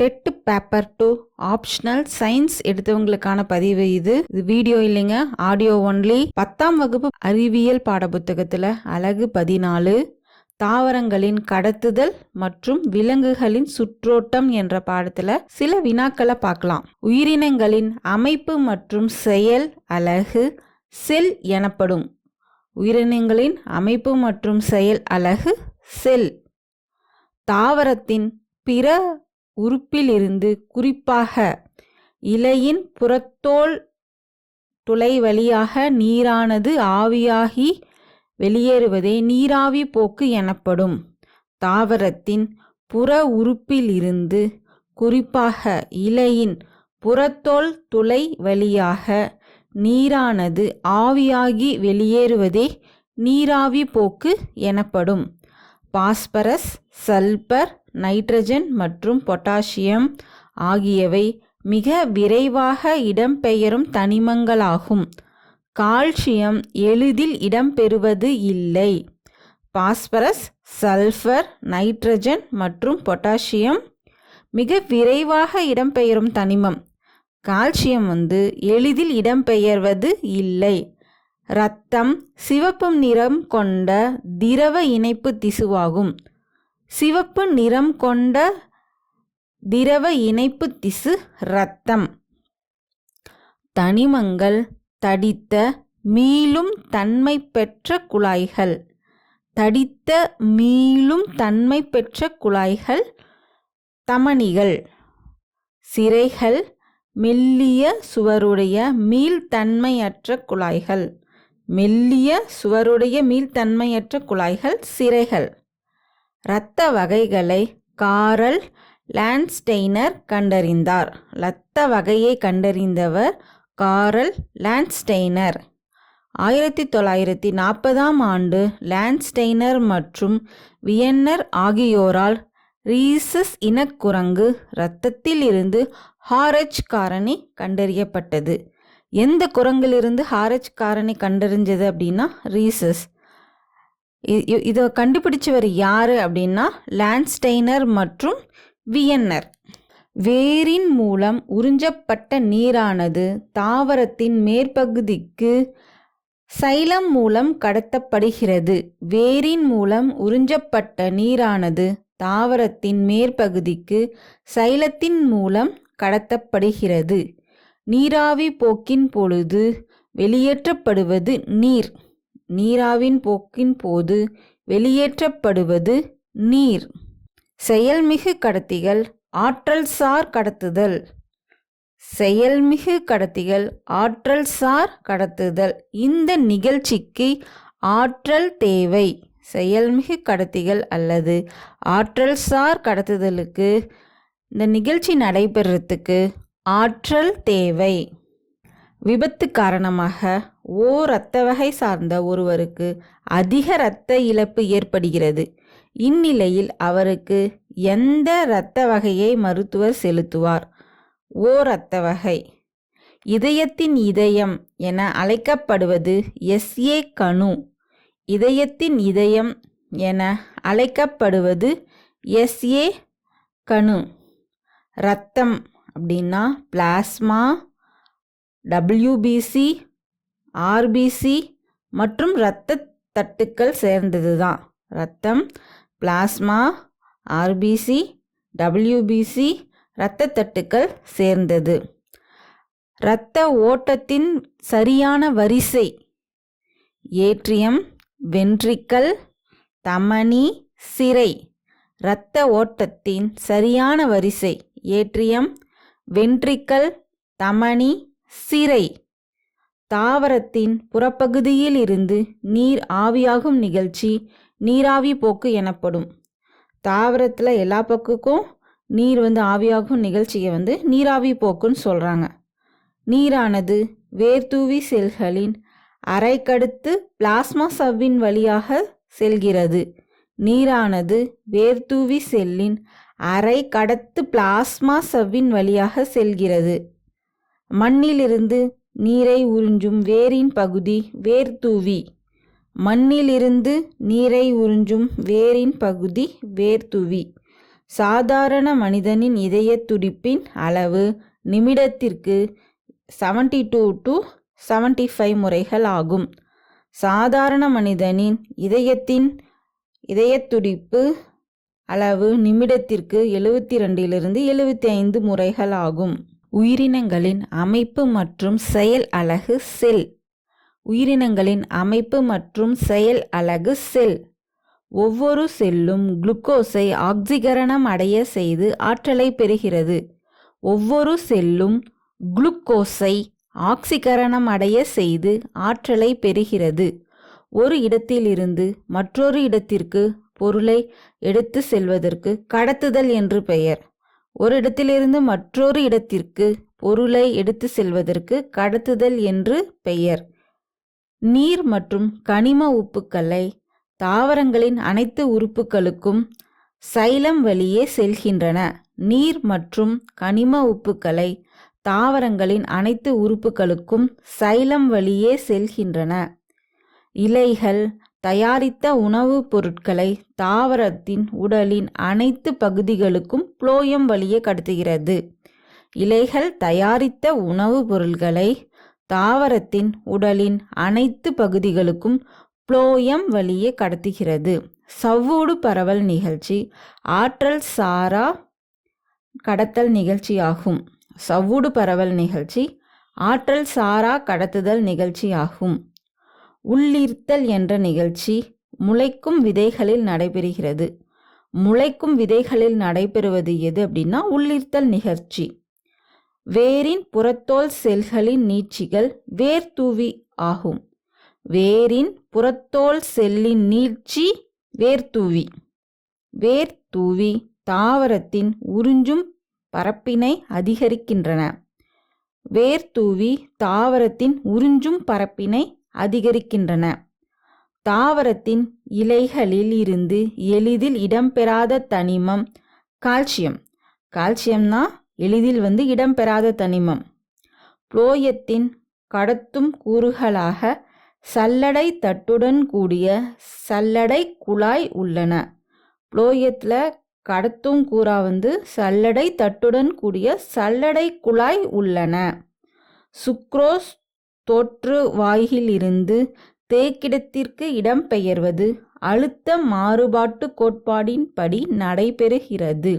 TET paper two optional science எடுத்தவங்களுக்கான பதிவு இது. இது வீடியோ இல்லைங்க. Audio only. பத்தாம் வகுப்பு அறிவியல் பாடப்புத்தகத்தில் அழகு பதினாலு. தாவரங்களின் கடத்துதல் மற்றும் விலங்குகளின் சுற்றோட்டம் என்ற பாடத்தில் சில வினாக்களை பார்க்கலாம். உயிரினங்களின் அமைப்பு மற்றும் செயல் அலகு செல் எனப்படும். உயிரினங்களின் அமைப்பு மற்றும் செயல் அலகு செல். தாவரத்தின் பிற உறுப்பிலிருந்து குறிப்பாக இலையின் புறத்தோல் துளை வழியாக நீரானது ஆவியாகி வெளியேறுவதே நீராவி போக்கு எனப்படும். தாவரத்தின் புற உறுப்பிலிருந்து குறிப்பாக இலையின் புறத்தோல் துளை வழியாக நீரானது ஆவியாகி வெளியேறுவதே நீராவி போக்கு எனப்படும். பாஸ்பரஸ் சல்பர் நைட்ரஜன் மற்றும் பொட்டாசியம் ஆகியவை மிக விரைவாக இடம்பெயரும் தனிமங்களாகும். கால்சியம் எளிதில் இடம்பெறுவது இல்லை. பாஸ்பரஸ் சல்ஃபர் நைட்ரஜன் மற்றும் பொட்டாசியம் மிக விரைவாக இடம்பெயரும் தனிமம். கால்சியம் வந்து எளிதில் இடம்பெயர்வது இல்லை. இரத்தம் சிவப்பு நிறம் கொண்ட திரவ இணைப்பு திசுவாகும். சிவப்பு நிறம் கொண்ட திரவ இணைப்பு திசு இரத்தம். தனிமங்கள் தடித்த மீளும் தன்மை பெற்ற குழாய்கள். தடித்த மீளும் தன்மை பெற்ற குழாய்கள். தமனிகள் சிறைகள். மெல்லிய சுவருடைய மீள்தன்மையற்ற குழாய்கள். மெல்லிய சுவருடைய மீள்தன்மையற்ற குழாய்கள். சிறைகள். இரத்த வகைகளை காரல் லான்ஸ்டெய்னர் கண்டறிந்தார். இரத்த வகையை கண்டறிந்தவர் காரல் லான்ஸ்டெய்னர். ஆயிரத்தி தொள்ளாயிரத்தி நாற்பதாம் ஆண்டு லான்ஸ்டெய்னர் மற்றும் வியன்னர் ஆகியோரால் ரீசஸ் இனக்குரங்கு இரத்தத்தில் இருந்து ஹாரஜ் காரணி கண்டறியப்பட்டது. எந்த குரங்கிலிருந்து ஹாரஜ் காரணி கண்டறிஞ்சது அப்படின்னா ரீசஸ் இதை கண்டுபிடிச்சவர் யார் அப்படின்னா லான்ஸ்டெய்னர் மற்றும் வியன்னர். வேரின் மூலம் உறிஞ்சப்பட்ட நீரானது தாவரத்தின் மேற்பகுதிக்கு சைலம் மூலம் கடத்தப்படுகிறது. வேரின் மூலம் உறிஞ்சப்பட்ட நீரானது தாவரத்தின் மேற்பகுதிக்கு சைலத்தின் மூலம் கடத்தப்படுகிறது. நீராவி போக்கின் பொழுது வெளியேற்றப்படுவது நீர். நீராவின் போக்கின் போது வெளியேற்றப்படுவது நீர். செயல்மிகு கடத்திகள் ஆற்றல் சார் கடத்துதல். செயல்மிகு கடத்திகள் ஆற்றல் சார் கடத்துதல். இந்த நிகழ்ச்சிக்கு ஆற்றல் தேவை. செயல்மிகு கடத்திகள் அல்லது ஆற்றல் சார் கடத்துதலுக்கு இந்த நிகழ்ச்சி நடைபெறத்துக்கு ஆற்றல் தேவை. விபத்து காரணமாக ஓ இரத்த வகை சார்ந்த ஒருவருக்கு அதிக இரத்த இழப்பு ஏற்படுகிறது. இந்நிலையில் அவருக்கு எந்த இரத்த வகையை மருத்துவர் செலுத்துவார்? ஓ இரத்த வகை. இதயத்தின் இதயம் என அழைக்கப்படுவது எஸ்ஏ கணு. இதயத்தின் இதயம் என அழைக்கப்படுவது எஸ்ஏ கணு. ரத்தம் அப்படின்னா பிளாஸ்மா டபிள்யூபிசி ஆர்பிசி மற்றும் இரத்த தட்டுக்கள் சேர்ந்தது தான் ரத்தம் பிளாஸ்மா ஆர்பிசி டபிள்யூபிசி இரத்த தட்டுக்கள் சேர்ந்தது. இரத்த ஓட்டத்தின் சரியான வரிசை ஏற்றியம் வென்ட்ரிக்கல் தமனி சிறை. இரத்த ஓட்டத்தின் சரியான வரிசை ஏற்றியம் வென்ட்ரிக்கல் தமனி சிறை. தாவரத்தின் புறப்பகுதியில் இருந்து நீர் ஆவியாகும் நிகழ்ச்சி நீராவி போக்கு எனப்படும். தாவரத்தில் எல்லா பக்குக்கும் நீர் வந்து ஆவியாகும் நிகழ்ச்சியை வந்து நீராவி போக்குன்னு சொல்கிறாங்க நீரானது வேர்தூவி செல்களின் அரைக்கடுத்து பிளாஸ்மா சவ்வின் வழியாக செல்கிறது. நீரானது வேர்தூவி செல்லின் அரை கடத்து பிளாஸ்மா சவ்வின் வழியாக செல்கிறது. மண்ணிலிருந்து நீரை உறிஞ்சும் வேரின் பகுதி வேர்தூவி மண்ணிலிருந்து நீரை உறிஞ்சும் வேரின் பகுதி வேர்தூவி சாதாரண மனிதனின் இதயத் துடிப்பின் அளவு நிமிடத்திற்கு 72 டூ டு 75 ஃபைவ் முறைகள் ஆகும். சாதாரண மனிதனின் இதயத்தின் இதயத் துடிப்பு அளவு நிமிடத்திற்கு எழுபத்தி ரெண்டிலிருந்து எழுபத்தி ஐந்து முறைகள் ஆகும். உயிரினங்களின் அமைப்பு மற்றும் செயல் அலகு செல். உயிரினங்களின் அமைப்பு மற்றும் செயல் அலகு செல். ஒவ்வொரு செல்லும் குளுக்கோஸை ஆக்சிகரணம் அடைய செய்து ஆற்றலை பெறுகிறது. ஒவ்வொரு செல்லும் குளுக்கோஸை ஆக்சிகரணம் அடைய செய்து ஆற்றலை பெறுகிறது. ஒரு இடத்திலிருந்து மற்றொரு இடத்திற்கு பொருளை எடுத்து செல்வதற்கு கடத்துதல் என்று பெயர். ஒரு இடத்திலிருந்து மற்றொரு இடத்திற்கு பொருளை எடுத்து செல்வதற்கு கடத்துதல் என்று பெயர். நீர் மற்றும் கனிம உப்புக்களை தாவரங்களின் அனைத்து உறுப்புகளுக்கும் சைலம் வழியே செல்கின்றன. நீர் மற்றும் கனிம உப்புக்களை தாவரங்களின் அனைத்து உறுப்புகளுக்கும் சைலம் வழியே செல்கின்றன. இலைகள் தயாரித்த உணவுப் பொருட்களை தாவரத்தின் உடலின் அனைத்து பகுதிகளுக்கும் புளோயம் வழியே கடத்துகிறது. இலைகள் தயாரித்த உணவுப் பொருட்களை தாவரத்தின் உடலின் அனைத்து பகுதிகளுக்கும் புளோயம் வழியே கடத்துகிறது. சவ்வூடு பரவல் நிகழ்ச்சி ஆற்றல் சாரா கடத்தல் நிகழ்ச்சியாகும். சவ்வூடு பரவல் நிகழ்ச்சி ஆற்றல் சாரா கடத்துதல் நிகழ்ச்சியாகும். உள்ளீர்த்தல் என்ற நிகழ்ச்சி முளைக்கும் விதைகளில் நடைபெறுகிறது. முளைக்கும் விதைகளில் நடைபெறுவது எது அப்படின்னா உள்ளீர்த்தல் நிகழ்ச்சி. வேரின் புறத்தோல் செல்களின் நீட்சிகள் வேர்தூவி ஆகும். வேரின் புறத்தோல் செல்லின் நீட்சி வேர்தூவி வேர்தூவி தாவரத்தின் உறிஞ்சும் பரப்பினை அதிகரிக்கின்றன. வேர்தூவி தாவரத்தின் உறிஞ்சும் பரப்பினை அதிகரிக்கின்றன. தாவரத்தின் இலைகளில் இருந்து எளிதில் இடம்பெறாத தனிமம் கால்சியம். கால்சியம்னா எளிதில் வந்து இடம்பெறாத தனிமம். புளோயத்தின் கடத்தும் கூறுகளாக சல்லடை தட்டுடன் கூடிய சல்லடை குழாய் உள்ளன. புளோயத்தில் கடத்தும் கூறா வந்து சல்லடை தட்டுடன் கூடிய சல்லடை குழாய் உள்ளன. சுக்ரோஸ் தோற்று வாயிலிருந்து தேக்கிடத்திற்கு இடம்பெயர்வது அழுத்த மாறுபாட்டு கோட்பாடின்படி நடைபெறுகிறது.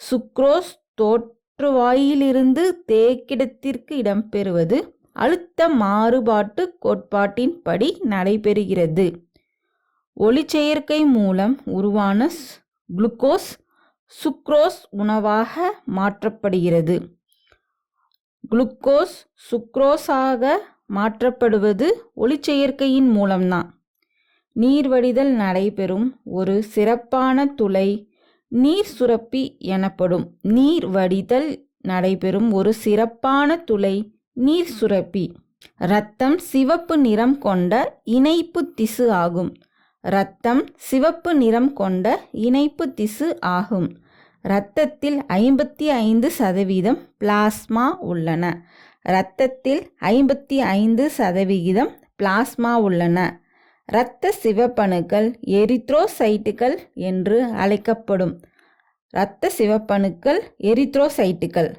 சுக்ரோஸ் தோற்றுவாயிலிருந்து தேக்கிடத்திற்கு இடம்பெறுவது அழுத்த மாறுபாட்டு கோட்பாட்டின்படி நடைபெறுகிறது. ஒளிச்சேர்க்கை மூலம் உருவான குளுக்கோஸ் சுக்ரோஸ் உணவாக மாற்றப்படுகிறது. குளுக்கோஸ் சுக்ரோஸாக மாற்றப்படுவது ஒளிச்சேர்க்கையின் மூலம்தான். நீர் வடிதல் நடைபெறும் ஒரு சிறப்பான துளை நீர் சுரப்பி எனப்படும். நீர் வடிதல் நடைபெறும் ஒரு சிறப்பான துளை நீர் சுரப்பி. இரத்தம் சிவப்பு நிறம் கொண்ட இணைப்பு திசு ஆகும். இரத்தம் சிவப்பு நிறம் கொண்ட இணைப்பு திசு ஆகும். இரத்தத்தில் ஐம்பத்தி ஐந்து சதவீதம் பிளாஸ்மா உள்ளன. இரத்தத்தில் ஐம்பத்தி ஐந்து சதவிகிதம் பிளாஸ்மா உள்ளன. இரத்த சிவப்பணுக்கள் எரித்ரோசைட்டுகள் என்று அழைக்கப்படும். இரத்த சிவப்பணுக்கள் எரித்ரோசைட்டுகள்.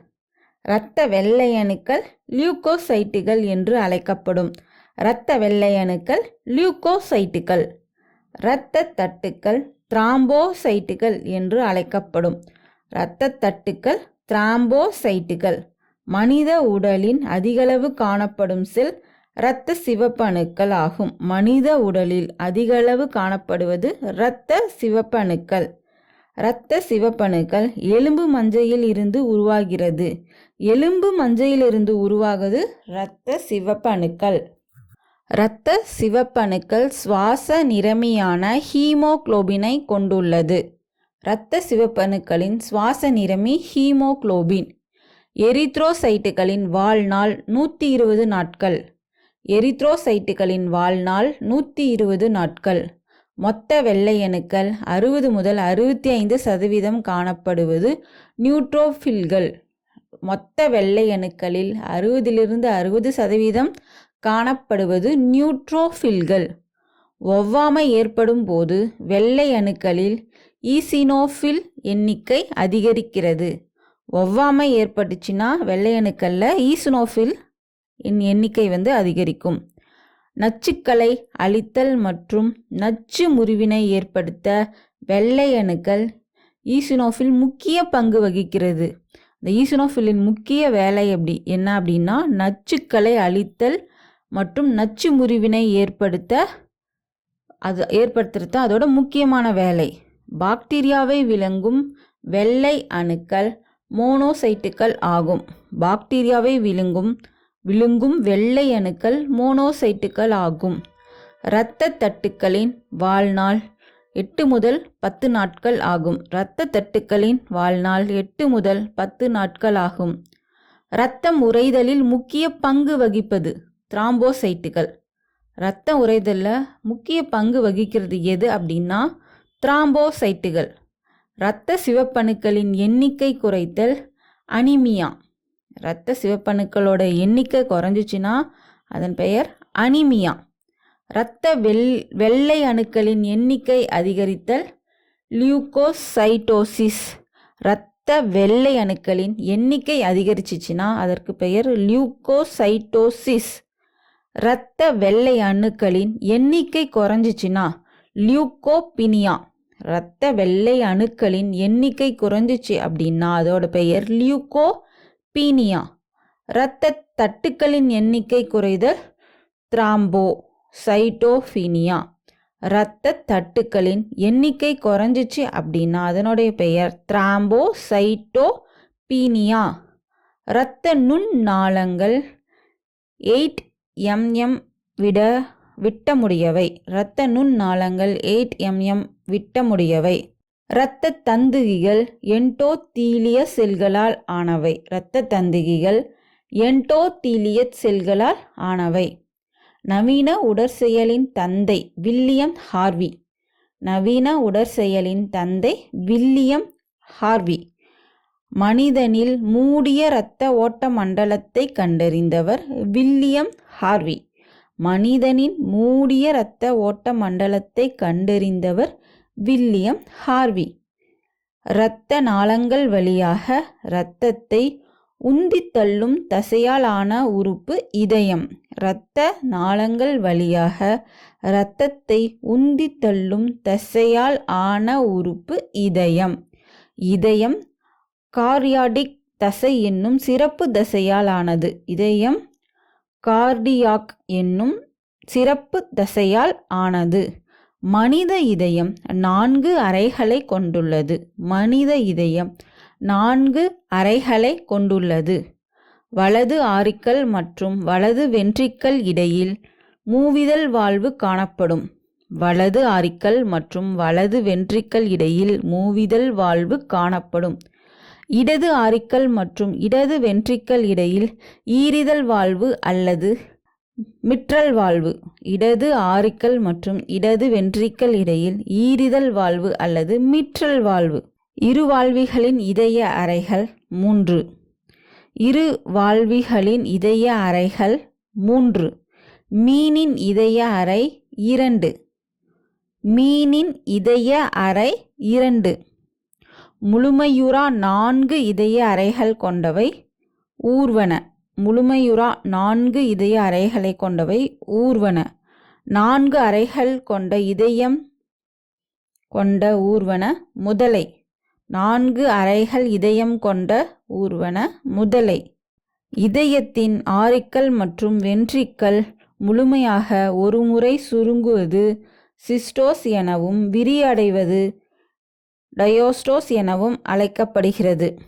இரத்த வெள்ளையணுக்கள் லியூகோசைட்டுகள் என்று அழைக்கப்படும். இரத்த வெள்ளையணுக்கள் லியூகோசைட்டுகள். இரத்த தட்டுக்கள் திராம்போசைட்டுகள் என்று அழைக்கப்படும். இரத்த தட்டுக்கள் திராம்போசைட்டுகள் மனித உடலின் அதிகளவு காணப்படும் செல் இரத்த சிவப்பணுக்கள் ஆகும். மனித உடலில் அதிகளவு காணப்படுவது இரத்த சிவப்பணுக்கள். இரத்த சிவப்பணுக்கள் எலும்பு மஞ்சையில் இருந்து உருவாகிறது. எலும்பு மஞ்சையிலிருந்து உருவாகுது இரத்த சிவப்பணுக்கள். இரத்த சிவப்பணுக்கள் சுவாச நிறமியான ஹீமோக்ளோபினை கொண்டுள்ளது. இரத்த சிவப்பணுக்களின் சுவாச நிறமி ஹீமோகுளோபின். எரித்ரோசைட்டுகளின் வாழ்நாள் நூற்றி இருபது நாட்கள். எரித்ரோசைட்டுகளின் வாழ்நாள் நூற்றி இருபது நாட்கள். மொத்த வெள்ளையணுக்கள் அறுபது முதல் அறுபத்தி ஐந்து சதவீதம் காணப்படுவது நியூட்ரோஃபில்கள். மொத்த வெள்ளையணுக்களில் அறுபதிலிருந்து அறுபது சதவீதம் காணப்படுவது நியூட்ரோஃபில்கள். ஒவ்வாமை ஏற்படும் போது வெள்ளை அணுக்களில் ஈசினோஃபில் எண்ணிக்கை அதிகரிக்கிறது. ஒவ்வாமை ஏற்பட்டுச்சுன்னா வெள்ளையணுக்களில் ஈசினோஃபில் எண்ணிக்கை வந்து அதிகரிக்கும். நச்சுக்களை அழித்தல் மற்றும் நச்சு முறிவினை ஏற்படுத்த வெள்ளை அணுக்கள் ஈசினோஃபில் முக்கிய பங்கு வகிக்கிறது. இந்த ஈசினோஃபிலின் முக்கிய வேலை எப்படி என்ன அப்படின்னா நச்சுக்களை அழித்தல் மற்றும் நச்சு முறிவினை ஏற்படுத்த அது ஏற்படுத்துறது தான் அதோட முக்கியமான வேலை. பாக்டீரியாவை விளங்கும் வெள்ளை அணுக்கள் மோனோசைட்டுகள் ஆகும். பாக்டீரியாவை விழுங்கும் விழுங்கும் வெள்ளை அணுக்கள் மோனோசைட்டுகள் ஆகும். இரத்த தட்டுக்களின் வாழ்நாள் எட்டு முதல் பத்து நாட்கள் ஆகும். இரத்த தட்டுக்களின் வாழ்நாள் எட்டு முதல் பத்து நாட்கள் ஆகும். இரத்தம் உறைதலில் முக்கிய பங்கு வகிப்பது திராம்போசைட்டுகள். இரத்த உறைதலில் முக்கிய பங்கு வகிக்கிறது எது அப்படின்னா த்ராம்போசைட்டுகள். இரத்த சிவப்பணுக்களின் எண்ணிக்கை குறைத்தல் அனிமியா. இரத்த சிவப்பணுக்களோட எண்ணிக்கை குறைஞ்சிச்சின்னா அதன் பெயர் அனிமியா. இரத்த வெள் வெள்ளை அணுக்களின் எண்ணிக்கை அதிகரித்தல் லியூகோசைட்டோசிஸ். இரத்த வெள்ளை அணுக்களின் எண்ணிக்கை அதிகரிச்சிச்சின்னா அதற்கு பெயர் லியூகோசைட்டோசிஸ். இரத்த வெள்ளை அணுக்களின் எண்ணிக்கை குறைஞ்சிச்சின்னா லியூகோபினியா. இரத்த வெள்ளை அணுக்களின் எண்ணிக்கை குறைஞ்சிச்சு அப்படின்னா அதோட பெயர் லியூகோபீனியா. இரத்த தட்டுக்களின் எண்ணிக்கை குறைதல் திராம்போ சைட்டோஃபீனியா இரத்த தட்டுக்களின் எண்ணிக்கை குறைஞ்சிச்சு அப்படின்னா அதனுடைய பெயர் திராம்போ சைட்டோபீனியா இரத்த நுண் நாளங்கள் எயிட் எம்எம் விட விட்டமுடியவை. இரத்த நுண் நாளங்கள் எயிட் எம்எம் விட்டமுடியவை. இரத்த தந்துகிகள் என்டோதீலிய செல்களால் ஆனவை. இரத்த தந்துகிகள் என்டோத்தீலிய செல்களால் ஆனவை. நவீன உடற்செயலின் தந்தை வில்லியம் ஹார்வி. நவீன உடற்செயலின் தந்தை வில்லியம் ஹார்வி. மனிதனில் மூடிய இரத்த ஓட்ட மண்டலத்தை கண்டறிந்தவர் வில்லியம் ஹார்வி. மனிதனின் மூடிய இரத்த ஓட்ட மண்டலத்தை கண்டறிந்தவர் வில்லியம் ஹார்வி. இரத்த நாளங்கள் வழியாக இரத்தத்தை உந்தித்தள்ளும் தசையால் ஆன உறுப்பு இதயம். இரத்த நாளங்கள் வழியாக இரத்தத்தை உந்தித்தள்ளும் தசையால் ஆன உறுப்பு இதயம். இதயம் கார்யாடிக் தசை என்னும் சிறப்பு தசையால் ஆனது. இதயம் கார்டியாக் என்னும் சிறப்பு தசையால் ஆனது. மனித இதயம் நான்கு அறைகளை கொண்டுள்ளது. மனித இதயம் நான்கு அறைகளை கொண்டுள்ளது. வலது ஆரிக்கல் மற்றும் வலது வென்ட்ரிக்கல் இடையில் மூவிதழ் வாழ்வு காணப்படும். வலது ஆரிக்கல் மற்றும் வலது வென்ட்ரிக்கல் இடையில் மூவிதழ் வாழ்வு காணப்படும். இடது ஆரிக்கல் மற்றும் இடது வென்ட்ரிக்கல் இடையில் ஈரிதழ் வாழ்வு அல்லது மிட்ரல் வாழ்வு. இடது ஆரிக்கல் மற்றும் இடது வென்ட்ரிக்கல் இடையில் ஈரிதழ் வாழ்வு அல்லது மிட்ரல் வாழ்வு. இரு வாழ்விகளின் இதய அறைகள் மூன்று. இரு வாழ்விகளின் இதய அறைகள் மூன்று. மீனின் இதய அறை இரண்டு. மீனின் இதய அறை இரண்டு. முழுமையுறா நான்கு இதய அறைகள் கொண்டவை ஊர்வன. முழுமையுறா நான்கு இதய அறைகளை கொண்டவை ஊர்வன. நான்கு அறைகள் கொண்ட இதயம் கொண்ட ஊர்வன முதலை. நான்கு அறைகள் இதயம் கொண்ட ஊர்வன முதலை. இதயத்தின் ஆரிக்கல் மற்றும் வென்ட்ரிக்கல் முழுமையாக ஒருமுறை சுருங்குவது சிஸ்டோஸ் எனவும் விரியடைவது டயோஸ்டோஸ் எனவும் அழைக்கப்படுகிறது.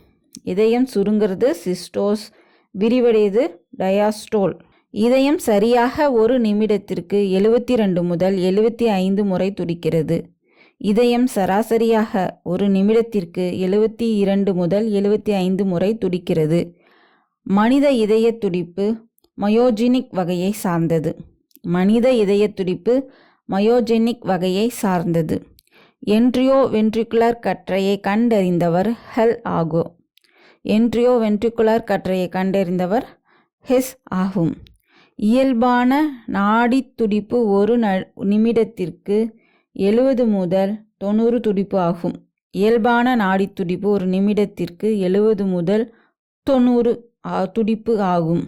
இதயம் சுருங்கிறது சிஸ்டோஸ் விரிவடையது டயாஸ்டோல். இதயம் சரியாக ஒரு நிமிடத்திற்கு எழுபத்தி ரெண்டு முதல் எழுபத்தி ஐந்து முறை துடிக்கிறது. இதயம் சராசரியாக ஒரு நிமிடத்திற்கு எழுபத்தி இரண்டு முதல் எழுபத்தி ஐந்து முறை துடிக்கிறது. மனித இதய துடிப்பு மயோஜினிக் வகையை சார்ந்தது. மனித இதய துடிப்பு மயோஜெனிக் வகையை சார்ந்தது. என்ட்ரியோ வென்ட்ரிகுலர் கற்றையை கண்டறிந்தவர் ஹெல் ஆகோ. என்ட்ரியோ வென்ட்ரிகுலர் கற்றையை கண்டறிந்தவர் ஹெஸ் ஆகும். இயல்பான நாடி துடிப்பு ஒரு ந நிமிடத்திற்கு எழுபது முதல் தொண்ணூறு துடிப்பு ஆகும். இயல்பான நாடி துடிப்பு ஒரு நிமிடத்திற்கு எழுபது முதல் தொண்ணூறு துடிப்பு ஆகும்.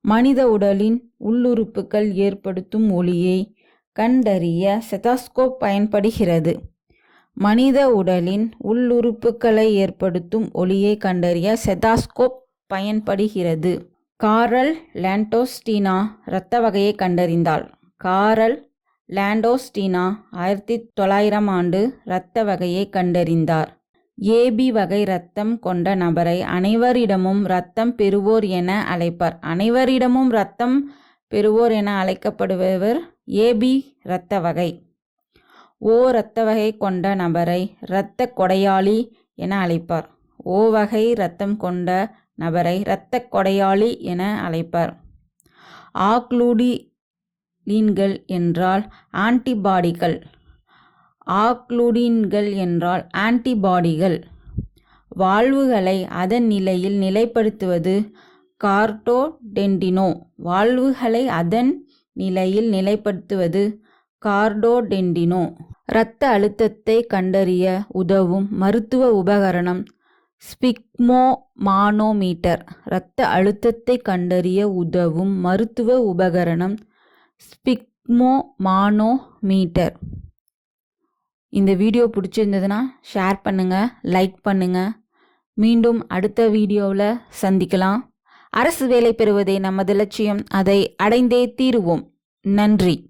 மனித உடலின் உள்ளுறுப்புகள் ஏற்படுத்தும் ஒளியை கண்டறிய செதாஸ்கோப் பயன்படுகிறது. மனித உடலின் உள்ளுறுப்புகளை ஏற்படுத்தும் ஒளியை கண்டறிய செதாஸ்கோப் பயன்படுகிறது. காரல் லேண்டோஸ்டீனா இரத்த வகையை கண்டறிந்தாள். காரல் லேண்டோஸ்டீனா ஆயிரத்தி தொள்ளாயிரம் ஆண்டு இரத்த வகையை கண்டறிந்தார். ஏபி வகை இரத்தம் கொண்ட நபரை அனைவரிடமும் இரத்தம் பெறுவோர் என அழைப்பார். அனைவரிடமும் இரத்தம் பெறுவோர் என அழைக்கப்படுபவர் ஏபி இரத்த வகை. ஓ இரத்த வகை கொண்ட நபரை இரத்த கொடையாளி என அழைப்பார். ஓ வகை இரத்தம் கொண்ட நபரை இரத்த கொடையாளி என அழைப்பார். ஆக்ளூடின்கள் என்றால் ஆன்டிபாடிகள். ஆக்ளூடின்கள் என்றால் ஆன்டிபாடிகள். வாழ்வுகளை அதன் நிலையில் நிலைப்படுத்துவது கார்டோடென்டினோ வாழ்வுகளை அதன் நிலையில் நிலைப்படுத்துவது. கார்டோடென்டினோ இரத்த அழுத்தத்தை கண்டறிய உதவும் மருத்துவ உபகரணம். ஸ்பிக்மோமானோமீட்டர் இரத்த அழுத்தத்தை கண்டறிய உதவும் மருத்துவ உபகரணம். ஸ்பிக்மோமானோமீட்டர் இந்த வீடியோ பிடிச்சிருந்ததுன்னா ஷேர் பண்ணுங்கள் லைக் பண்ணுங்கள் மீண்டும் அடுத்த வீடியோவில் சந்திக்கலாம். அரசு வேலை பெறுவதே நமது லட்சியம். அதை அடைந்தே தீருவோம். நன்றி.